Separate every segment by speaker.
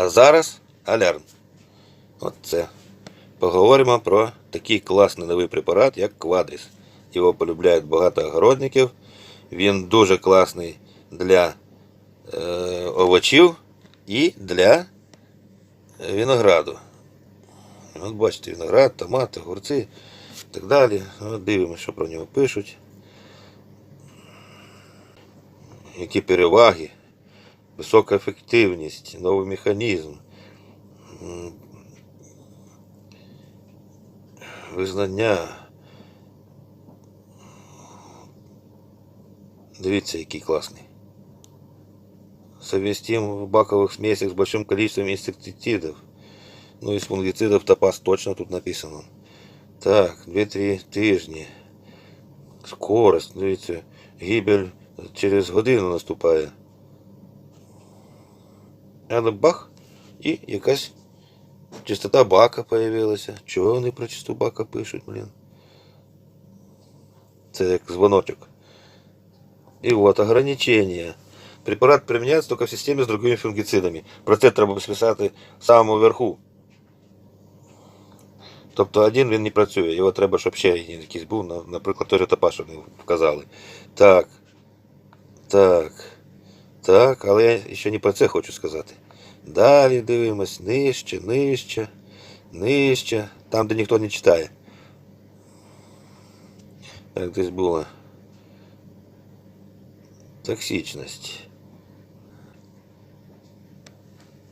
Speaker 1: А зараз алярм. От це. Поговоримо про такий класний новий препарат, як Квадріс. Його полюбляють багато огородників. Він дуже класний для е, овочів і для винограду. От бачите, виноград, томати, огурці і так далі. От дивимося, що про нього пишуть. Які переваги, висока ефективність, новий механізм. м, Визнання. Дивіться, який класний. Совместим в баковых смесях с большим количеством инсектицидов. Ну, из фунгицидов топаз точно тут написано. Так, 2-3 тижні. Скорость, дивіться, гибель через годину наступає. Але бах, і якась чистота бака появилася. Чого вони про чистоту бака пишуть, блін? Це як дзвоночок. И вот ограничения. Препарат применяется только в системе с другими фунгицидами. Про це треба списати в самому верху. Тобто один він не працює, його треба, щоб ще якийсь був, наприклад, той топаш вони вказали. Так. Так. Так, але я ще не про це хочу сказати. Далі дивимось, нижче, нижче, нижче, там, де ніхто не читає. Так, десь було. Токсичность.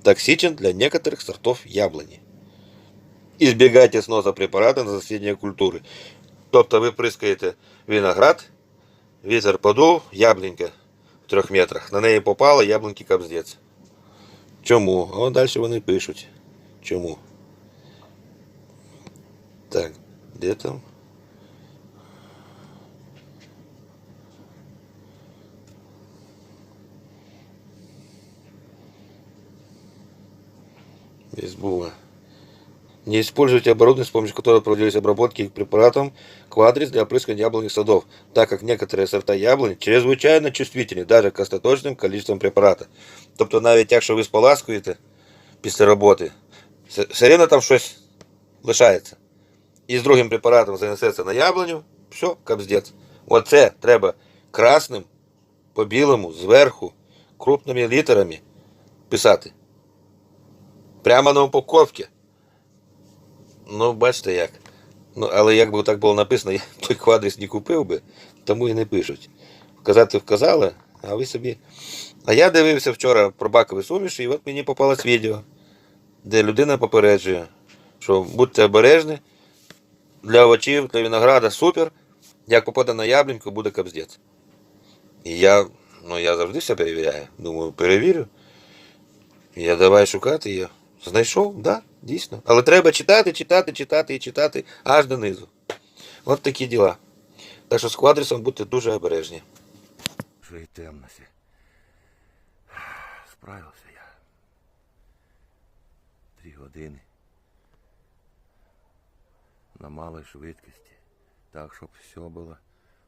Speaker 1: Токсичен для некоторых сортов яблони. Избегайте сноса препарата на засіння культури. Тобто ви прискаєте виноград, вітер подув, яблунька в трьох метрах. На неї попало яблуньки капздець. Чому? А далі вони пишуть. Чому? Так, де там? Без было. Не используйте оборудование, с помощью которого проводились обработки препаратом квадрис для опрыскивания яблонных садов, так как некоторые сорта яблонь чрезвычайно чувствительны даже к остаточним количествам препарата. Тобто навіть якщо ви споласкуєте після роботи, все- все рівно там щось лишається. І з другим препаратом занесеться на яблуню, все, капздець. Оце треба красним, по білому, зверху, крупними літерами писати. Прямо на упаковці. Ну, бачите як. Ну, але якби так було написано, я той квадрис не купив би, тому і не пишуть. Вказати вказали, а ви собі. А я дивився вчора про бакові суміші, і от мені попалось відео, де людина попереджує, що будьте обережні, для овочів, для винограда супер, як попаде на яблуньку, буде капздець. І я, ну, я завжди все перевіряю. Думаю, перевірю. Я давай шукати її. Знайшов, да, дійсно. Але треба читати, читати, читати і читати аж донизу. От такі діла. Так що з квадрисом будьте дуже обережні.
Speaker 2: Вже й темнося. Справився я. Три години. На малій швидкості. Так, щоб все було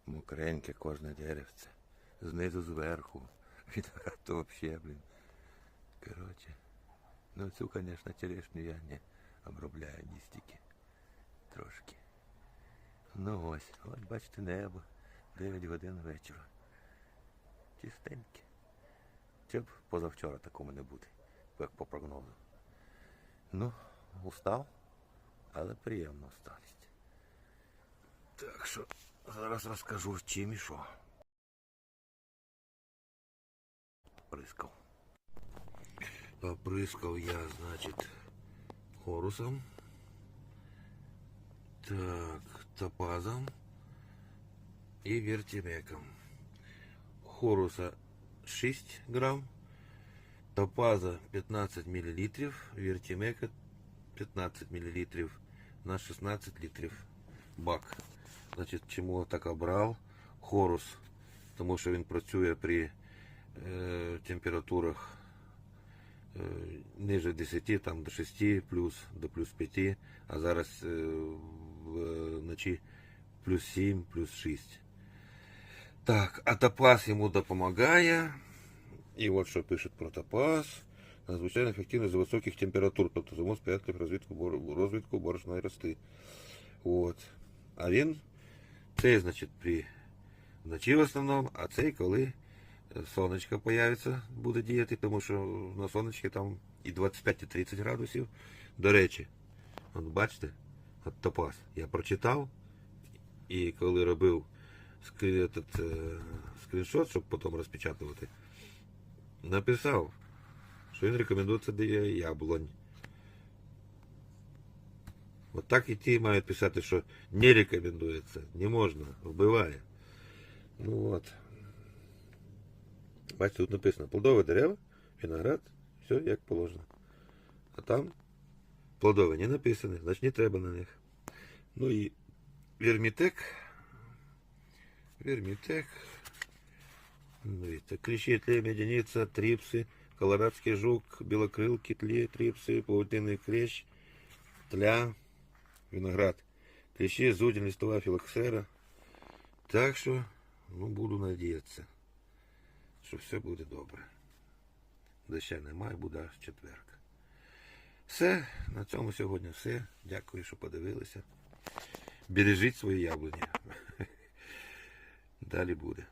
Speaker 2: мокреньке, кожне деревце. Знизу зверху. Виноград то вообще, блін. Короче. Ну цю, конечно, черешню я не обробляю ні стільки. Трошки. Ну ось, от бачите небо. 9 годин вечора. Чистеньке. Чи б позавчора такому не бути, як по прогнозу. Ну, устав, але приємна усталість. Так що зараз розкажу чим і що. Прискав. Оприскав я, значить, хорусом. Так, топазом і вертимеком. Хоруса 6 грамм, топаза 15 мл, вертимека 15 мл на 16 літрів бак. Значить, чому я так обрав? Хорус, тому що він працює при е, температурах е, ниже 10, там до 6 плюс, до плюс 5, а зараз е, вночі плюс 7, плюс 6. Так, а топаз йому допомагає. І от що пишуть про топаз.
Speaker 1: надзвичайно ефективний за високих температур, тобто зиму сприяти розвитку, бор- розвитку борошної рости. От. А він, цей, значить, при вночі в основному, а цей, коли е, сонечко появиться, буде діяти, тому що на сонечці там і 25, і 30 градусів. До речі, от бачите, от топаз. Я прочитав, і коли робив скрі- этот, е, скріншот, щоб потім розпечатувати, написав, що він рекомендується для яблунь. От так і ті мають писати, що не рекомендується, не можна, вбиває. Ну от. Бачите, тут написано плодове дерево, виноград, все як положено. А там плодове не написано, значить не треба на них. Ну і вермітек. Вермітек. Дивіться, кліщі, тлі, медяниця, тріпси, колорадський жук, білокрилки, тлі, тріпси, паутинний клещ, тля, виноград. Клещі, зудень, листова філоксера. Так що, ну, буду надіятися, Що все буде добре. Доща немає, буде аж четверг. Все, на цьому сьогодні все. Дякую, що подивилися. Бережіть свої яблуні. Далі буде.